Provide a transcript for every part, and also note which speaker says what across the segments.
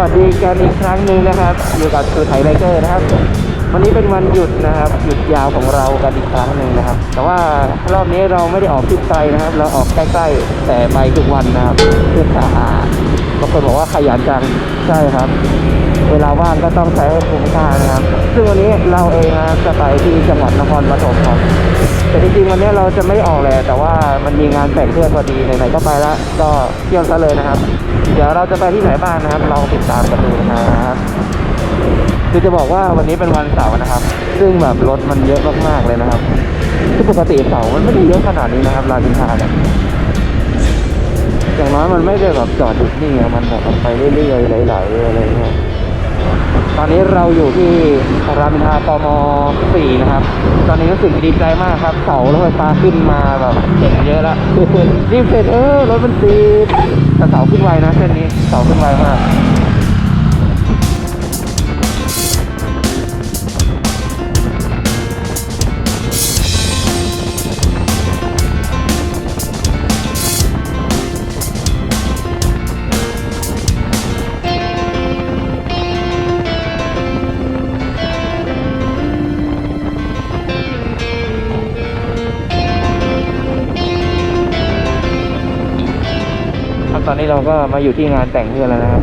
Speaker 1: สวัสดีกันอีกครั้งหนึ่งนะครับ อยู่กับคือไทยไลเกอร์นะครับ วันนี้เป็นวันหยุดนะครับหยุดยาวของเรากันอีกครั้งหนึ่งนะครับ แต่ว่ารอบนี้เราไม่ได้ออกทริปไกลนะครับ เราออกใกล้ๆแต่ไปทุกวันนะครับเพื่อสาหาบางคนบอกว่าขยันจังใช่ครับ เวลาว่างก็ต้องใช้ให้คุ้มค่านะครับ ซึ่งวันนี้เราเองนะจะไปที่จังหวัดนครปฐมครับแต่จริงๆวันนี้เราจะไม่ออกเลยแต่ว่ามันมีงานแต่งเพื่อนพอดีไหนๆก็ไปล้วก็เที่ยวซะเลยนะครับ ดี๋ยวเราจะไปที่ไหนบ้างนะครับลองติดตามกันดูนะครับคือจะบอกว่าวันนี้เป็นวันเสาร์นะครับ ซึ่งแบบรถมันเยอะมากๆเลยนะครับคือปกติเสาร์มันไม่ได้เยอะขนาดนี้นะครับรามินทาเนี่ยอย่างน้อยมันไม่ได้แบบจอดหยุดนิ่งมันแบบไปเรื่อยๆไหลๆอะไรเงี้ยตอนนี้เราอยู่ที่รามอินทรากม4นะครับ ตอนนี้รู้สึกดีใจมากครับ เสารถไฟฟ้าขึ้นมาแบบเห็นเยอะแล้วรีบเสร็จเออรถมันติด แต่เสาขึ้นไวนะเส้นนี้เสาขึ้นไวมาก ก็มาอยู่ที่งานแต่งเพื่อนแล้วนะครับ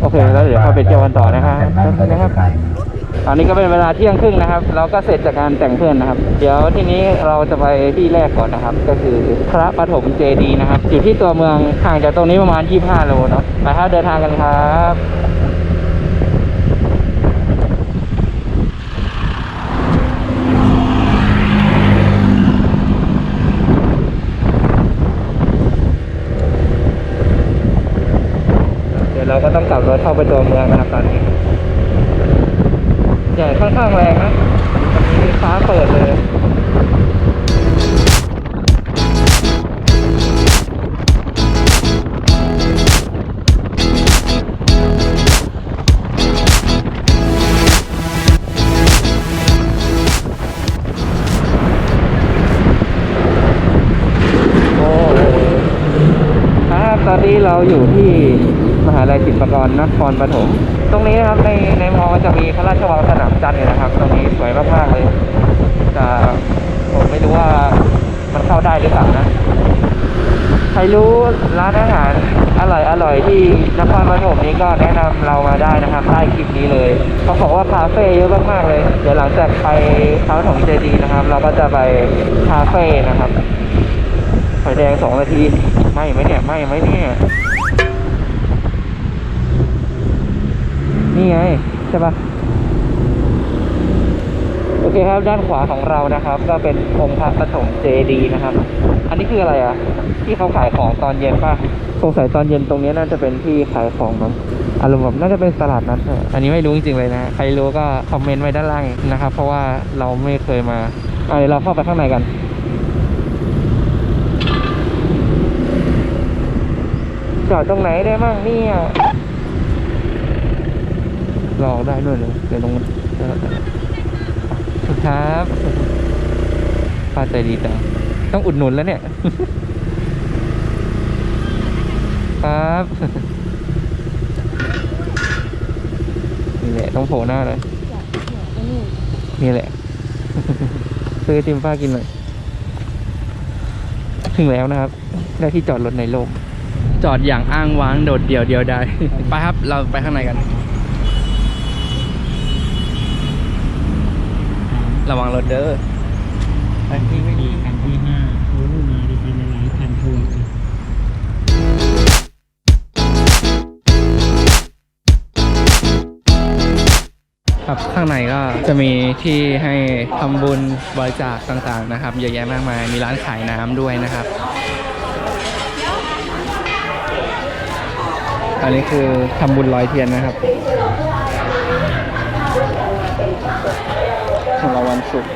Speaker 1: โอเคแล้วเดี๋ยวเข้าไปเที่ยวกันต่อนะครับนะครับ ตอนนี้ก็เป็นเวลาเที่ยงครึ่งนะครับ เราก็เสร็จจากการแต่งเพื่อนนะครับ เดี๋ยวทีนี้เราจะไปที่แรกก่อนนะครับ ก็คือพระปฐมเจดีย์นะครับ อยู่ที่ตัวเมืองห่างจากตรงนี้ประมาณ 25โลเนาะไปครับเดินทางกันครับ เดี๋ยวเราก็ ต้องกลับรถเข้าไปตัวเมืองนะครับตอนนี้ใหญ่ค่อนข้างแรงนะวันนี้ฟ้าเปิดเลยโอ้โหครับตอนนี้เราอยู่ ปกรนครปฐมตรงนี้นะครับในในมอจะมีพระราชวังสนามจันทร์อยู่นะครับ ตรงนี้สวยมากๆเลยแต่ผมไม่รู้ว่ามันเข้าได้หรือเปล่านะใครรู้ร้านอาหารอร่อยอร่อยที่นครปฐมนี้ก็แนะนำเรามาได้นะครับใต้คลิปนี้เลยเขาบอกว่าคาเฟ่เยอะมากๆเลย เดี๋ยวหลังจากไปพระปฐมเจดีย์นะครับ เราก็จะไปคาเฟ่นะครับไฟแดงสองนาทีไม่ไหมเนี่ยไม่ไหมเนี่ย นี่ไงใช่ปะโอเคครับ ด้านขวาของเรานะครับ ก็เป็นองค์พระปฐมเจดีนะครับ อันนี้คืออะไรอะ ที่เขาขายของตอนเย็นป่ะสงสัยตอนเย็นตรงนี้น่าจะเป็นที่ขายของมั้งอารมณ์แบบน่าจะเป็นตลาดนัดอะอันนี้ไม่รู้จริงๆเลยนะ ใครรู้ก็คอมเมนต์ไว้ด้านล่างนะครับ เพราะว่าเราไม่เคยมาอะเดี๋ยวเราเข้าไปข้างในกันจอดตรงไหนได้มั่งเนี่ย รอได้ด้วยเลยเดี๋ยวลงครับป้าใจดีจังต้องอุดหนุนแล้วเนี่ย ครับนี่แหละต้องโผล่หน้าเลยนี่แหละ ซื้อติมป้ากินหน่อยถึงแล้วนะครับ ได้ที่จอดรถในโลก จอดอย่างอ้างว้างโดดเดี่ยวเดียวได้ไปครับ เราไปข้างในกัน ระวังรถเด้อไปที่ไม่ดี
Speaker 2: คันที่ห้าโอ้มาดีกันหลายคันทัวร์กัน
Speaker 1: ครับข้างในก็จะมีที่ให้ทำบุญบริจาคต่างๆนะครับ เยอะแยะมากมาย มีร้านขายน้ำด้วยนะครับ อันนี้คือทำบุญลอยเทียนนะครับ ของเราวันศุกร์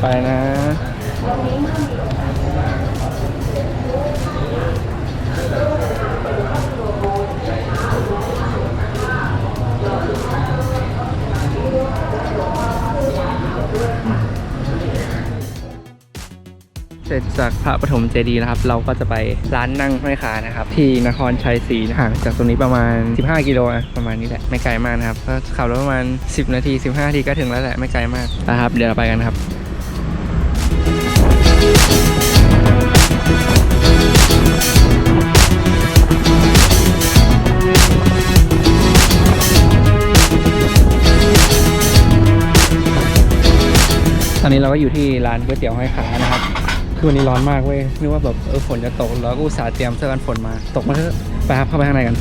Speaker 1: ไปนะ
Speaker 3: จจากพระปฐมเจดีย์นะครับ เราก็จะไปร้านนั่งห้อยขานะครับ ที่นครชัยศรีห่างจากตรงนี้ประมาณ 15 กิโลนะประมาณนี้แหละไม่ไกลมากนะครับก็ขับรถประมาณ 10 นาที 15นาทีก็ถึงแล้วแหละไม่ไกลมากนะครับเดี๋ยวเราไปกันครับตอนนี้เราก็อยู่ที่ร้านก๋วยเตี๋ยวห้อยขานะครับ คือวันนี้ร้อนมากเว้ยนึกว่าแบบเออฝนจะตกแล้วก็อุตส่าห์เตรียมเสื้อกันฝนมาตกมาเถอะไปครับเข้าไปข้างในกัน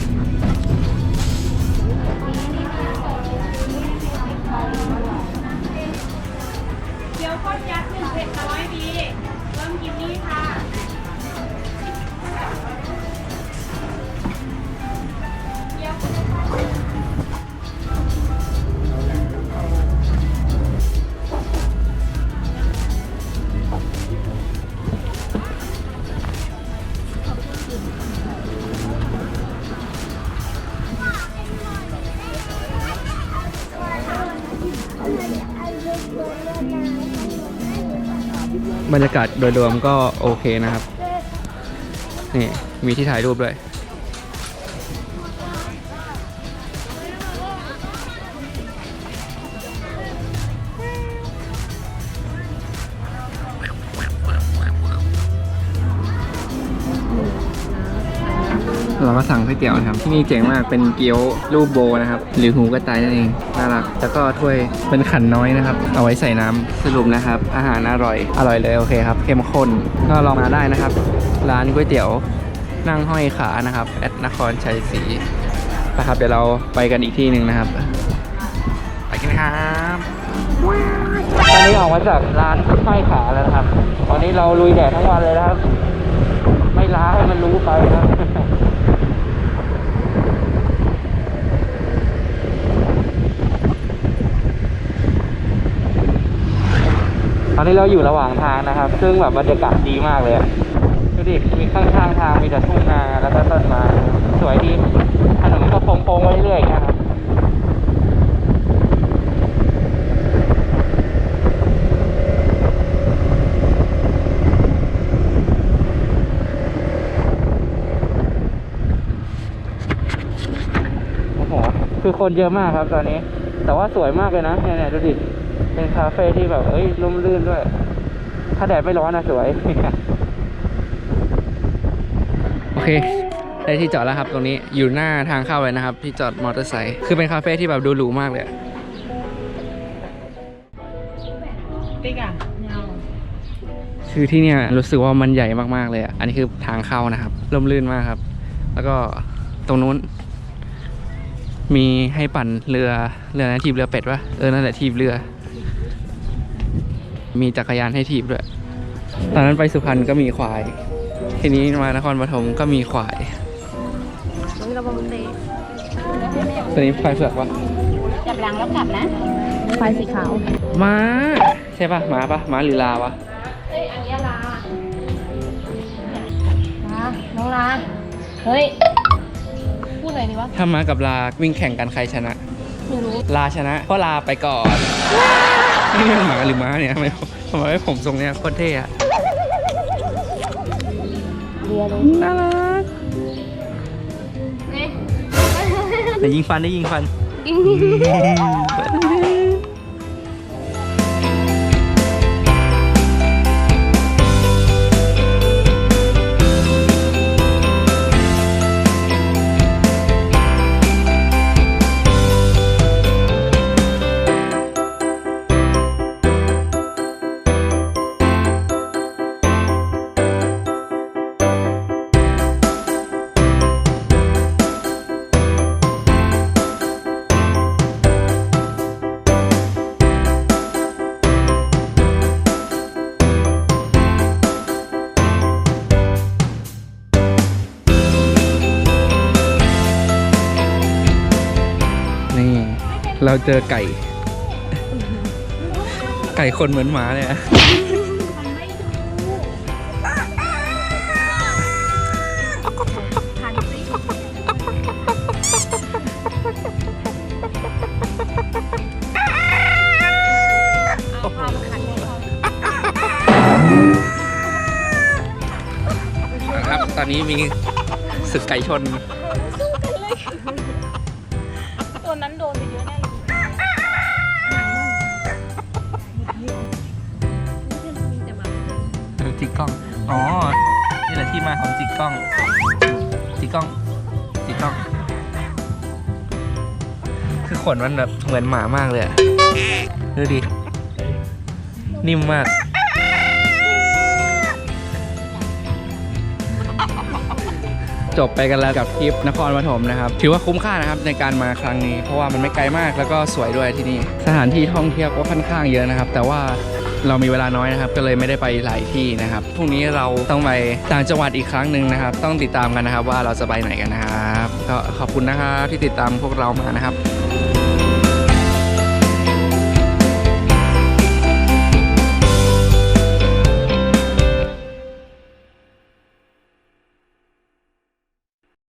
Speaker 4: เกี๊ยวก้นยักษ์หนึ่งเผ็ดน้อยดีเริ่มกินนี่ค่ะ
Speaker 3: บรรยากาศโดยรวมก็โอเคนะครับ นี่ มีที่ถ่ายรูปด้วยาสั่งก๋วยเตี๋ยวนะครับ ที่นี่เจ๋งมากเป็นเกี๊ยวรูปโบนะครับ หรือหูกระต่ายนั่นเองน่ารักแล้วก็ถ้วยเป็นขันน้อยนะครับ เอาไว้ใส่น้ำสรุปนะครับ อาหารอร่อยอร่อยเลยโอเคครับเข้มข้นก็ลองมาได้นะครับ ร้านก๋วยเตี๋ยวนั่งห้อยขานะครับแอดนครชัยศรีนะครับเดี๋ยวเราไปกันอีกที่หนึ่งนะครับไปกันครับตอนนี้ออกมาจากร้านห้อยขาแล้วนะครับ ตอนนี้เราลุยแดดทั้งวันเลยนะครับ ไม่ล้าให้มันรู้ไปนะ อนนี้เราอยู่ระหว่างทางนะครับ ซึ่งแบบบรรยากาศดีมากเลยดูดิมีข้างๆทางมีแต่ทุ่งนาแล้วก็ต้นไม้สวยดีถนนก็โค้งๆไว้เรื่อยๆนะครับโอ้โหคือคนเยอะมากครับตอนนี้ แต่ว่าสวยมากเลยนะเนี่ยเนี่ยดูดิ เป็นคาเฟ่ที่แบบ เอ้ยร่มรื่นด้วย ถ้าแดดไม่ร้อนนะสวย โอเค ได้ที่จอดแล้วครับตรงนี้อยู่หน้าทางเข้าเลยนะครับ ที่จอดมอเตอร์ไซค์คือเป็นคาเฟ่ที่แบบดูหรูมากเลยอะ
Speaker 4: ติ๊กอะเงา
Speaker 3: คือที่เนี่ยรู้สึกว่ามันใหญ่มากๆเลยอะ อันนี้คือทางเข้านะครับร่มรื่นมากครับ แล้วก็ตรงนู้น มีให้ปั่นเรือเรือนะทีบเรือเป็ดวะเออนั่นแหละทีบเรือ มีจักรยานให้ทีบด้วย ตอนนั้นไปสุพรรณก็มีควาย ทีนี้มานครปฐมก็มีควาย
Speaker 4: เฮ้ยระวังเตะ
Speaker 3: ตัวนี้ควายเผือกวะ
Speaker 4: จับหลังแล้วกลับนะไฟสีขาว
Speaker 3: ม้าใช่ปะม้าปะม้าหรือลาวะ
Speaker 4: เฮ้ยอันนี้ลาลาน้องลาเฮ้ยพูดอะไรนี่วะ
Speaker 3: ถ้าม้ากับลาวิ่งแข่งกันใครชนะ
Speaker 4: ไม่รู้
Speaker 3: ลาชนะเพราะลาไปก่อน นี่เป็นหมาหรือม้าเนี่ยทำไมทำไมผมทรงเนี้ยโคตรเท่อะ
Speaker 4: เรียเลย
Speaker 3: น่ารัก
Speaker 4: นี่
Speaker 3: แต่ยิงฟันได้ยิงฟันนี่ เราเจอไก่ ไก่คนเหมือนหมาเลยอะนี้มีศึกไก่ชน มาของจิกกล้อง จิกกล้อง จิกกล้อง คือขนมันแบบเหมือนหมามากเลยอะดูดิ นิ่มมาก จบไปกันแล้วกับทริปนครปฐมนะครับ ถือว่าคุ้มค่านะครับในการมาครั้งนี้ เพราะว่ามันไม่ไกลมากแล้วก็สวยด้วยที่นี่ สถานที่ท่องเที่ยวก็ค่อนข้างเยอะนะครับ แต่ว่า เรามีเวลาน้อยนะครับ ก็เลยไม่ได้ไปหลายที่นะครับพรุ่งนี้เราต้องไปต่างจังหวัดอีกครั้งหนึ่งนะครับ ต้องติดตามกันนะครับว่าเราจะไปไหนกันนะครับก็ขอบคุณนะครับที่ติดตามพวกเรามานะครับ